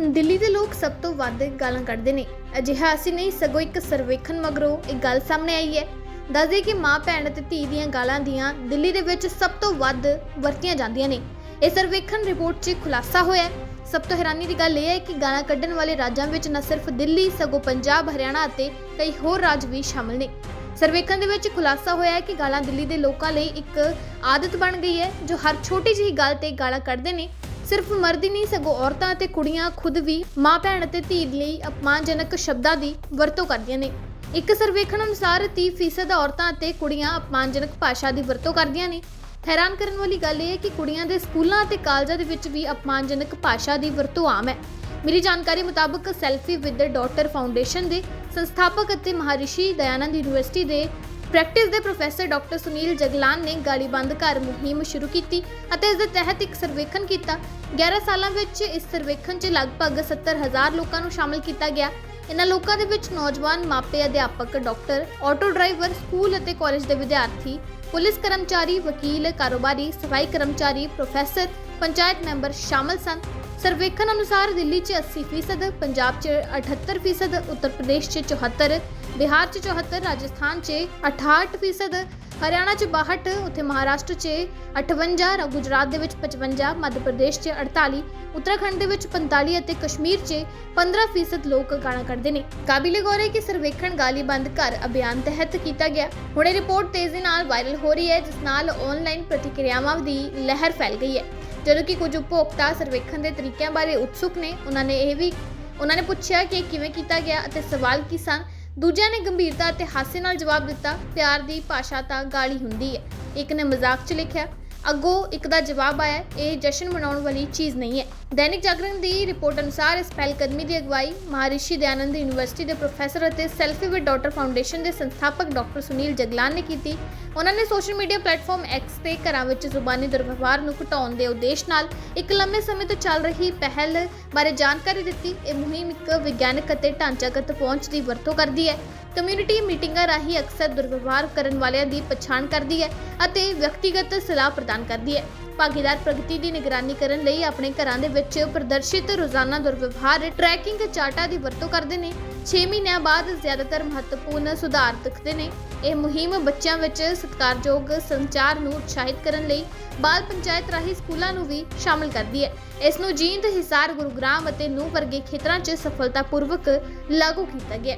ਦਿੱਲੀ ਦੇ ਲੋਕ ਸਭ ਤੋਂ ਵੱਧ ਗਾਲਾਂ ਕੱਢਦੇ ਨੇ। ਅਜਿਹਾ ਅਸੀਂ ਨਹੀਂ, ਸਗੋਂ ਇੱਕ ਸਰਵੇਖਣ ਮਗਰੋਂ ਇਹ ਗੱਲ ਸਾਹਮਣੇ ਆਈ ਹੈ। ਦੱਸਦੇ ਕਿ ਮਾਂ, ਭੈਣ ਅਤੇ ਧੀ ਦੀਆਂ ਗਾਲਾਂ ਦੀਆਂ ਦਿੱਲੀ ਦੇ ਵਿੱਚ ਸਭ ਤੋਂ ਵੱਧ ਵਰਤੀਆਂ ਜਾਂਦੀਆਂ ਨੇ। ਇਹ ਸਰਵੇਖਣ ਰਿਪੋਰਟ 'ਚ ਖੁਲਾਸਾ ਹੋਇਆ ਹੈ। ਸਭ ਤੋਂ ਹੈਰਾਨੀ ਦੀ ਗੱਲ ਇਹ ਹੈ ਕਿ ਗਾਲਾਂ ਕੱਢਣ ਵਾਲੇ ਰਾਜਾਂ ਵਿੱਚ ਨਾ ਸਿਰਫ ਦਿੱਲੀ, ਸਗੋਂ ਪੰਜਾਬ, ਹਰਿਆਣਾ ਅਤੇ ਕਈ ਹੋਰ ਰਾਜ ਵੀ ਸ਼ਾਮਲ ਨੇ। ਸਰਵੇਖਣ ਦੇ ਵਿੱਚ ਖੁਲਾਸਾ ਹੋਇਆ ਹੈ ਕਿ ਗਾਲਾਂ ਦਿੱਲੀ ਦੇ ਲੋਕਾਂ ਲਈ ਇੱਕ ਆਦਤ ਬਣ ਗਈ ਹੈ, ਜੋ ਹਰ ਛੋਟੀ ਜਿਹੀ ਗੱਲ ਤੇ ਗਾਲਾਂ ਕੱਢਦੇ ਨੇ। ਸਿਰਫ ਮਰਦ ਹੀ ਨਹੀਂ, ਸਗੋਂ ਔਰਤਾਂ ਅਤੇ ਕੁੜੀਆਂ ਖੁਦ ਵੀ ਮਾਂ ਭੈਣ ਅਤੇ ਧੀ ਲਈ ਅਪਮਾਨਜਨਕ ਸ਼ਬਦਾਂ ਦੀ ਵਰਤੋਂ ਕਰਦੀਆਂ ਨੇ। ਇੱਕ ਸਰਵੇਖਣ ਅਨੁਸਾਰ 30% ਔਰਤਾਂ ਅਤੇ ਕੁੜੀਆਂ ਅਪਮਾਨਜਨਕ ਭਾਸ਼ਾ ਦੀ ਵਰਤੋਂ ਕਰਦੀਆਂ ਨੇ। ਹੈਰਾਨ ਕਰਨ ਵਾਲੀ ਗੱਲ ਇਹ ਹੈ ਕਿ ਕੁੜੀਆਂ ਦੇ ਸਕੂਲਾਂ ਅਤੇ ਕਾਲਜਾਂ ਦੇ ਵਿੱਚ ਵੀ ਅਪਮਾਨਜਨਕ ਭਾਸ਼ਾ ਦੀ ਵਰਤੋਂ ਆਮ ਹੈ। ਮੇਰੀ ਜਾਣਕਾਰੀ ਮੁਤਾਬਕ ਸੈਲਫੀ ਵਿਦ ਡਾਟਰ ਫਾਊਂਡੇਸ਼ਨ ਦੇ ਸੰਸਥਾਪਕ ਅਤੇ ਮਹਾਰਿਸ਼ੀ ਦਇਆਨੰਦ ਯੂਨੀਵਰਸਿਟੀ ਦੇ ਪ੍ਰੈਕਟਿਸ ਦੇ ਪ੍ਰੋਫੈਸਰ ਡਾਕਟਰ ਸੁਨੀਲ ਜਗਲਾਨ ਨੇ ਗਾਲੀਬੰਦ ਘਰ ਮੁਹਿੰਮ ਸ਼ੁਰੂ ਕੀਤੀ ਅਤੇ ਇਸ ਦੇ ਤਹਿਤ ਇੱਕ ਸਰਵੇਖਣ ਕੀਤਾ। 11 ਸਾਲਾਂ ਵਿੱਚ ਇਸ ਸਰਵੇਖਣ 'ਚ ਲਗਭਗ 70000 ਲੋਕਾਂ ਨੂੰ ਸ਼ਾਮਲ ਕੀਤਾ ਗਿਆ। ਇਹਨਾਂ ਲੋਕਾਂ ਦੇ ਵਿੱਚ ਨੌਜਵਾਨ ਮਾਪੇ, ਅਧਿਆਪਕ ਡਾਕਟਰ ਆਟੋ ਡਰਾਈਵਰ ਸਕੂਲ ਅਤੇ ਕਾਲਜ ਦੇ ਵਿਦਿਆਰਥੀ, ਪੁਲਿਸ ਕਰਮਚਾਰੀ, ਵਕੀਲ, ਕਾਰੋਬਾਰੀ, ਸਫ਼ਾਈ ਕਰਮਚਾਰੀ ਪ੍ਰੋਫੈਸਰ ਪੰਚਾਇਤ ਮੈਂਬਰ ਸ਼ਾਮਲ ਸਨ। ਸਰਵੇਖਣ ਅਨੁਸਾਰ ਦਿੱਲੀ 'ਚ 80% ਪੰਜਾਬ 'ਚ 78% ਉੱਤਰ ਪ੍ਰਦੇਸ਼ 'ਚ 74 ਬਿਹਾਰ 'ਚ 74 ਰਾਜਸਥਾਨ 'ਚ 68% ਹਰਿਆਣਾ 'ਚ 62 ਉੱਥੇ ਮਹਾਰਾਸ਼ਟਰ 'ਚ 58 ਗੁਜਰਾਤ ਦੇ ਵਿੱਚ 55 ਮੱਧ ਪ੍ਰਦੇਸ਼ 'ਚ 48 ਉੱਤਰਾਖੰਡ ਦੇ ਵਿੱਚ 45 ਅਤੇ ਕਸ਼ਮੀਰ 'ਚ 15% ਲੋਕ ਗਾਣਾ ਕੱਢਦੇ ਨੇ। ਕਾਬਿਲੇ ਗੌਰ ਹੈ ਕਿ ਸਰਵੇਖਣ ਗਾਲੀ ਬੰਦ ਘਰ ਅਭਿਆਨ ਤਹਿਤ ਕੀਤਾ ਗਿਆ। ਹੁਣ ਇਹ ਰਿਪੋਰਟ ਤੇਜ਼ੀ ਨਾਲ ਵਾਇਰਲ ਹੋ ਰਹੀ ਹੈ, ਜਿਸ ਨਾਲ ਆਨਲਾਈਨ ਪ੍ਰਤੀਕਿਰਿਆਵਾਂ ਦੀ ਲਹਿਰ ਫੈਲ ਗਈ ਹੈ। ਜਦੋਂ ਕਿ ਕੁਝ ਉਪਭੋਗਤਾ ਸਰਵੇਖਣ ਦੇ ਤਰੀਕਿਆਂ ਬਾਰੇ ਉਤਸੁਕ ਨੇ, ਉਹਨਾਂ ਨੇ ਇਹ ਵੀ, ਉਹਨਾਂ ਨੇ ਪੁੱਛਿਆ ਕਿ ਇਹ ਕਿਵੇਂ ਕੀਤਾ ਗਿਆ ਅਤੇ ਸਵਾਲ ਕੀ ਸਨ। ਦੂਜਿਆਂ ਨੇ ਗੰਭੀਰਤਾ ਅਤੇ ਹਾਸੇ ਨਾਲ ਜਵਾਬ ਦਿੱਤਾ, ਪਿਆਰ ਦੀ ਭਾਸ਼ਾ ਤਾਂ ਗਾਲੀ ਹੁੰਦੀ ਹੈ। ਇੱਕ ਨੇ ਮਜ਼ਾਕ 'ਚ ਲਿਖਿਆ, ਅੱਗੋਂ ਇੱਕ ਦਾ ਜਵਾਬ ਆਇਆ, ਇਹ ਜਸ਼ਨ ਮਨਾਉਣ ਵਾਲੀ ਚੀਜ਼ ਨਹੀਂ ਹੈ। ਦੈਨਿਕ ਜਾਗਰਣ ਦੀ ਰਿਪੋਰਟ ਅਨੁਸਾਰ ਇਸ ਪਹਿਲਕਦਮੀ ਦੀ ਅਗਵਾਈ ਮਹਾਰਿਸ਼ੀ ਦਇਆਨੰਦ ਯੂਨੀਵਰਸਿਟੀ ਦੇ ਪ੍ਰੋਫੈਸਰ ਅਤੇ ਸੈਲਫੀ ਵਿਦ ਡਾਟਰ ਫਾਊਂਡੇਸ਼ਨ ਦੇ ਸੰਸਥਾਪਕ ਡਾਕਟਰ ਸੁਨੀਲ ਜਗਲਾਨ ਨੇ ਕੀਤੀ। ਉਹਨਾਂ ਨੇ ਸੋਸ਼ਲ ਮੀਡੀਆ ਪਲੇਟਫਾਰਮ ਐਕਸ ਤੇ ਘਰਾਂ ਵਿੱਚ ਜ਼ੁਬਾਨੀ ਦੁਰਵਿਵਹਾਰ ਨੂੰ ਘਟਾਉਣ ਦੇ ਉਦੇਸ਼ ਨਾਲ ਇੱਕ ਲੰਮੇ ਸਮੇਂ ਤੋਂ ਚੱਲ ਰਹੀ ਪਹਿਲ ਬਾਰੇ ਜਾਣਕਾਰੀ ਦਿੱਤੀ। ਇਹ ਮੁਹਿੰਮ ਇੱਕ ਵਿਗਿਆਨਕ ਅਤੇ ਢਾਂਚਾਗਤ ਪਹੁੰਚ ਦੀ ਵਰਤੋਂ ਕਰਦੀ ਹੈ। ਕਮਿਊਨਿਟੀ ਮੀਟਿੰਗਾਂ ਰਾਹੀਂ ਅਕਸਰ ਦੁਰਵਿਵਹਾਰ ਕਰਨ ਵਾਲਿਆਂ ਦੀ ਪਛਾਣ ਕਰਦੀ ਹੈ ਅਤੇ ਵਿਅਕਤੀਗਤ ਸਲਾਹ ਪ੍ਰਦਾਨ ਕਰਦੀ ਹੈ। ਭਾਗੀਦਾਰ ਪ੍ਰਗਤੀ ਦੀ ਨਿਗਰਾਨੀ ਕਰਨ ਲਈ ਆਪਣੇ ਘਰਾਂ ਦੇ ਵਿੱਚ ਪ੍ਰਦਰਸ਼ਿਤ ਰੋਜ਼ਾਨਾ ਦੁਰਵਿਵਹਾਰ ਟਰੈਕਿੰਗ ਚਾਰਟਾਂ ਦੀ ਵਰਤੋਂ ਕਰਦੇ ਨੇ। 6 ਮਹੀਨਿਆਂ ਬਾਅਦ ਜ਼ਿਆਦਾਤਰ ਮਹੱਤਵਪੂਰਨ ਸੁਧਾਰ ਦਿਖਦੇ ਨੇ। ਇਹ ਮੁਹਿੰਮ ਬੱਚਿਆਂ ਵਿੱਚ ਸਤਿਕਾਰਯੋਗ ਸੰਚਾਰ ਨੂੰ ਉਤਸ਼ਾਹਿਤ ਕਰਨ ਲਈ ਬਾਲ ਪੰਚਾਇਤ ਰਾਹੀਂ ਸਕੂਲਾਂ ਨੂੰ ਵੀ ਸ਼ਾਮਲ ਕਰਦੀ ਹੈ। ਇਸ ਨੂੰ ਜੀਂਦ ਹਿਸਾਰ ਗੁਰੂਗ੍ਰਾਮ ਅਤੇ ਨੂੰ ਵਰਗੇ ਖੇਤਰਾਂ 'ਚ ਸਫਲਤਾਪੂਰਵਕ ਲਾਗੂ ਕੀਤਾ ਗਿਆ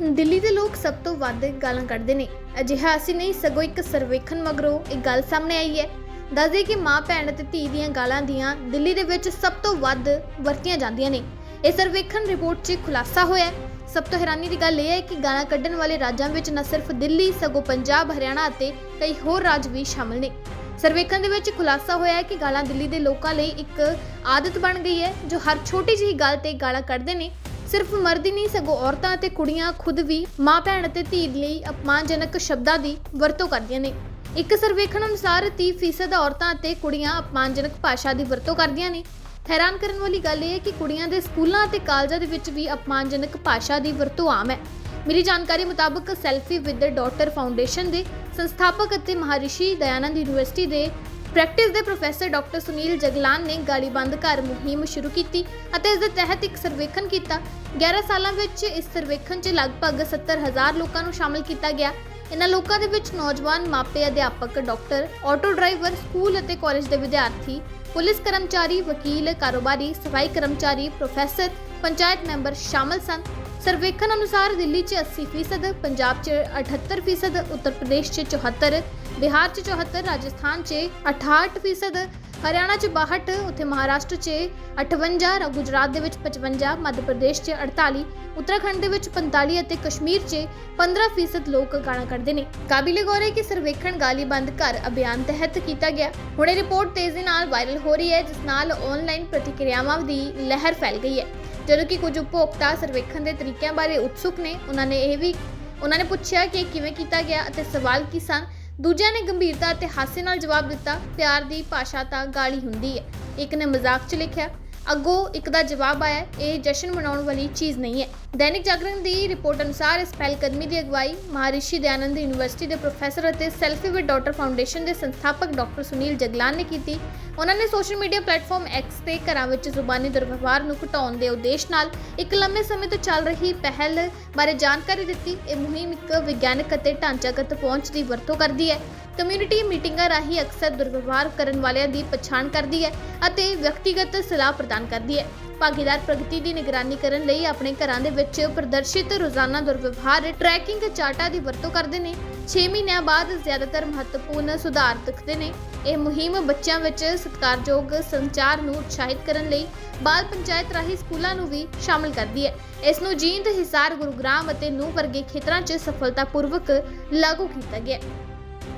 ਦਿੱਲੀ ਦੇ ਲੋਕ ਸਭ ਤੋਂ ਵੱਧ ਗਾਲਾਂ ਕੱਢਦੇ ਨੇ। ਅਜਿਹਾ ਅਸੀਂ ਨਹੀਂ, ਸਗੋਂ ਇੱਕ ਸਰਵੇਖਣ ਮਗਰੋਂ ਇਹ ਗੱਲ ਸਾਹਮਣੇ ਆਈ ਹੈ। ਦੱਸਦੇ ਕਿ ਮਾਂ, ਭੈਣ ਅਤੇ ਧੀ ਦੀਆਂ ਗਾਲਾਂ ਦੀਆਂ ਦਿੱਲੀ ਦੇ ਵਿੱਚ ਸਭ ਤੋਂ ਵੱਧ ਵਰਤੀਆਂ ਜਾਂਦੀਆਂ ਨੇ। ਇਹ ਸਰਵੇਖਣ ਰਿਪੋਰਟ 'ਚ ਖੁਲਾਸਾ ਹੋਇਆ ਹੈ। ਸਭ ਤੋਂ ਹੈਰਾਨੀ ਦੀ ਗੱਲ ਇਹ ਹੈ ਕਿ ਗਾਲਾਂ ਕੱਢਣ ਵਾਲੇ ਰਾਜਾਂ ਵਿੱਚ ਨਾ ਸਿਰਫ ਦਿੱਲੀ, ਸਗੋਂ ਪੰਜਾਬ, ਹਰਿਆਣਾ ਅਤੇ ਕਈ ਹੋਰ ਰਾਜ ਵੀ ਸ਼ਾਮਲ ਨੇ। ਸਰਵੇਖਣ ਦੇ ਵਿੱਚ ਖੁਲਾਸਾ ਹੋਇਆ ਹੈ ਕਿ ਗਾਲਾਂ ਦਿੱਲੀ ਦੇ ਲੋਕਾਂ ਲਈ ਇੱਕ ਆਦਤ ਬਣ ਗਈ ਹੈ, ਜੋ ਹਰ ਛੋਟੀ ਜਿਹੀ ਗੱਲ ਤੇ ਗਾਲਾਂ ਕੱਢਦੇ ਨੇ। ਸਿਰਫ ਮਰਦ ਹੀ ਨਹੀਂ, ਸਗੋਂ ਔਰਤਾਂ ਅਤੇ ਕੁੜੀਆਂ ਖੁਦ ਵੀ ਮਾਂ, ਭੈਣ ਅਤੇ ਧੀ ਲਈ ਅਪਮਾਨਜਨਕ ਸ਼ਬਦਾਂ ਦੀ ਵਰਤੋਂ ਕਰਦੀਆਂ ਨੇ। ਇੱਕ ਸਰਵੇਖਣ ਅਨੁਸਾਰ 30% ਔਰਤਾਂ ਅਤੇ ਕੁੜੀਆਂ ਅਪਮਾਨਜਨਕ ਭਾਸ਼ਾ ਦੀ ਵਰਤੋਂ ਕਰਦੀਆਂ ਨੇ। ਹੈਰਾਨ ਕਰਨ ਵਾਲੀ ਗੱਲ ਇਹ ਹੈ ਕਿ ਕੁੜੀਆਂ ਦੇ ਸਕੂਲਾਂ ਅਤੇ ਕਾਲਜਾਂ ਦੇ ਵਿੱਚ ਵੀ ਅਪਮਾਨਜਨਕ ਭਾਸ਼ਾ ਦੀ ਵਰਤੋਂ ਆਮ ਹੈ। ਮੇਰੀ ਜਾਣਕਾਰੀ ਮੁਤਾਬਕ ਸੈਲਫੀ ਵਿਦ ਡਾਟਰ ਫਾਊਂਡੇਸ਼ਨ ਦੇ ਸੰਸਥਾਪਕ ਅਤੇ ਮਹਾਰਿਸ਼ੀ ਦਇਆਨੰਦ ਯੂਨੀਵਰਸਿਟੀ ਦੇ ਪ੍ਰੈਕਟਿਸ ਦੇ ਪ੍ਰੋਫੈਸਰ ਡਾਕਟਰ ਸੁਨੀਲ ਜਗਲਾਨ ਨੇ ਗਾਲੀਬੰਦ ਘਰ ਮੁਹਿੰਮ ਸ਼ੁਰੂ ਕੀਤੀ ਅਤੇ ਇਸ ਦੇ ਤਹਿਤ ਇੱਕ ਸਰਵੇਖਣ ਕੀਤਾ। 11 ਸਾਲਾਂ ਵਿੱਚ ਇਸ ਸਰਵੇਖਣ 'ਚ ਲਗਭਗ 70000 ਲੋਕਾਂ ਨੂੰ ਸ਼ਾਮਲ ਕੀਤਾ ਗਿਆ। ਇਹਨਾਂ ਲੋਕਾਂ ਦੇ ਵਿੱਚ ਨੌਜਵਾਨ ਮਾਪੇ ਅਧਿਆਪਕ, ਡਾਕਟਰ, ਆਟੋ ਡਰਾਈਵਰ, ਸਕੂਲ ਅਤੇ ਕਾਲਜ ਦੇ ਵਿਦਿਆਰਥੀ, ਪੁਲਿਸ ਕਰਮਚਾਰੀ, ਵਕੀਲ, ਕਾਰੋਬਾਰੀ, ਸਫ਼ਾਈ ਕਰਮਚਾਰੀ, ਪ੍ਰੋਫੈਸਰ, ਪੰਚਾਇਤ ਮੈਂਬਰ ਸ਼ਾਮਲ ਸਨ। ਸਰਵੇਖਣ ਅਨੁਸਾਰ ਦਿੱਲੀ 'ਚ 80% ਪੰਜਾਬ 'ਚ 78% ਉੱਤਰ ਪ੍ਰਦੇਸ਼ 'ਚ 74 ਬਿਹਾਰ 'ਚ 74 ਰਾਜਸਥਾਨ 'ਚ 68% ਹਰਿਆਣਾ 'ਚ 62 ਉੱਥੇ ਮਹਾਰਾਸ਼ਟਰ 'ਚ 58 ਗੁਜਰਾਤ ਦੇ ਵਿੱਚ 55 ਮੱਧ ਪ੍ਰਦੇਸ਼ 'ਚ 48 ਉੱਤਰਾਖੰਡ ਦੇ ਵਿੱਚ 45 ਅਤੇ ਕਸ਼ਮੀਰ 'ਚ 15% ਲੋਕ ਗਾਣਾ ਕੱਢਦੇ ਨੇ। ਕਾਬਿਲੇ ਗੌਰ ਹੈ ਕਿ ਸਰਵੇਖਣ ਗਾਲੀ ਬੰਦ ਘਰ ਅਭਿਆਨ ਤਹਿਤ ਕੀਤਾ ਗਿਆ। ਹੁਣ ਇਹ ਰਿਪੋਰਟ ਤੇਜ਼ੀ ਨਾਲ ਵਾਇਰਲ ਹੋ ਰਹੀ ਹੈ, ਜਿਸ ਨਾਲ ਆਨਲਾਈਨ ਪ੍ਰਤੀਕਿਰਿਆਵਾਂ ਦੀ ਲਹਿਰ ਫੈਲ ਗਈ ਹੈ। ਜਦੋਂ ਕਿ ਕੁਝ ਉਪਭੋਗਤਾ ਸਰਵੇਖਣ ਦੇ ਤਰੀਕਿਆਂ ਬਾਰੇ ਉਤਸੁਕ ਨੇ, ਉਹਨਾਂ ਨੇ ਇਹ ਵੀ ਉਹਨਾਂ ਨੇ ਪੁੱਛਿਆ ਕਿ ਇਹ ਕਿਵੇਂ ਕੀਤਾ ਗਿਆ ਅਤੇ ਸਵਾਲ ਕੀ ਸਨ। ਦੂਜਿਆਂ ਨੇ ਗੰਭੀਰਤਾ ਅਤੇ ਹਾਸੇ ਨਾਲ ਜਵਾਬ ਦਿੱਤਾ। ਪਿਆਰ ਦੀ ਭਾਸ਼ਾ ਤਾਂ ਗਾਲੀ ਹੁੰਦੀ ਹੈ। ਇੱਕ ਨੇ ਮਜ਼ਾਕ 'ਚ ਲਿਖਿਆ, ਅੱਗੋਂ ਇੱਕ ਦਾ ਜਵਾਬ ਆਇਆ, ਇਹ ਜਸ਼ਨ ਮਨਾਉਣ ਵਾਲੀ ਚੀਜ਼ ਨਹੀਂ ਹੈ। ਦੈਨਿਕ ਜਾਗਰਣ ਦੀ ਰਿਪੋਰਟ ਅਨੁਸਾਰ ਇਸ ਪਹਿਲਕਦਮੀ ਦੀ ਅਗਵਾਈ ਮਹਾਰਿਸ਼ੀ ਦਇਆਨੰਦ ਯੂਨੀਵਰਸਿਟੀ ਦੇ ਪ੍ਰੋਫੈਸਰ ਅਤੇ ਸੈਲਫੀ ਵਿਦ ਡਾਟਰ ਫਾਊਂਡੇਸ਼ਨ ਦੇ ਸੰਸਥਾਪਕ ਡਾਕਟਰ ਸੁਨੀਲ ਜਗਲਾਨ ਨੇ ਕੀਤੀ। ਉਹਨਾਂ ਨੇ ਸੋਸ਼ਲ ਮੀਡੀਆ ਪਲੇਟਫਾਰਮ X ਤੇ ਘਰਾਂ ਵਿੱਚ ਜ਼ੁਬਾਨੀ ਦੁਰਵਿਵਹਾਰ ਨੂੰ ਘਟਾਉਣ ਦੇ ਉਦੇਸ਼ ਨਾਲ ਇੱਕ ਲੰਮੇ ਸਮੇਂ ਤੋਂ ਚੱਲ ਰਹੀ ਪਹਿਲ ਬਾਰੇ ਜਾਣਕਾਰੀ ਦਿੱਤੀ। ਇਹ ਮੁਹਿੰਮ ਇੱਕ ਵਿਗਿਆਨਕ ਅਤੇ ਢਾਂਚਾਗਤ ਪਹੁੰਚ ਦੀ ਵਰਤੋਂ ਕਰਦੀ ਹੈ। ਕਮਿਊਨਿਟੀ ਮੀਟਿੰਗਾਂ ਰਾਹੀਂ ਅਕਸਰ ਦੁਰਵਿਵਹਾਰ ਕਰਨ ਵਾਲਿਆਂ ਦੀ ਪਛਾਣ ਕਰਦੀ ਹੈ ਅਤੇ ਵਿਅਕਤੀਗਤ ਸਲਾਹ ਪ੍ਰਦਾਨ ਕਰਦੀ ਹੈ। ਭਾਗੀਦਾਰ ਪ੍ਰਗਤੀ ਦੀ ਨਿਗਰਾਨੀ ਕਰਨ ਲਈ ਆਪਣੇ ਘਰਾਂ ਦੇ ਵਿੱਚ ਪ੍ਰਦਰਸ਼ਿਤ ਰੋਜ਼ਾਨਾ ਦੁਰਵਿਵਹਾਰ ਟਰੈਕਿੰਗ ਚਾਰਟਾਂ ਦੀ ਵਰਤੋਂ ਕਰਦੇ ਨੇ। 6 ਮਹੀਨਿਆਂ ਬਾਅਦ ਜ਼ਿਆਦਾਤਰ ਮਹੱਤਵਪੂਰਨ ਸੁਧਾਰ ਦਿਖਦੇ ਨੇ। ਇਹ ਮੁਹਿੰਮ ਬੱਚਿਆਂ ਵਿੱਚ ਸਤਿਕਾਰਯੋਗ ਸੰਚਾਰ ਨੂੰ ਉਤਸ਼ਾਹਿਤ ਕਰਨ ਲਈ ਬਾਲ ਪੰਚਾਇਤ ਰਾਹੀਂ ਸਕੂਲਾਂ ਨੂੰ ਵੀ ਸ਼ਾਮਲ ਕਰਦੀ ਹੈ। ਇਸ ਨੂੰ ਜੀਂਦ ਹਿਸਾਰ ਗੁਰੂਗ੍ਰਾਮ ਅਤੇ ਨੂੰ ਵਰਗੇ ਖੇਤਰਾਂ 'ਚ ਸਫਲਤਾਪੂਰਵਕ ਲਾਗੂ ਕੀਤਾ ਗਿਆ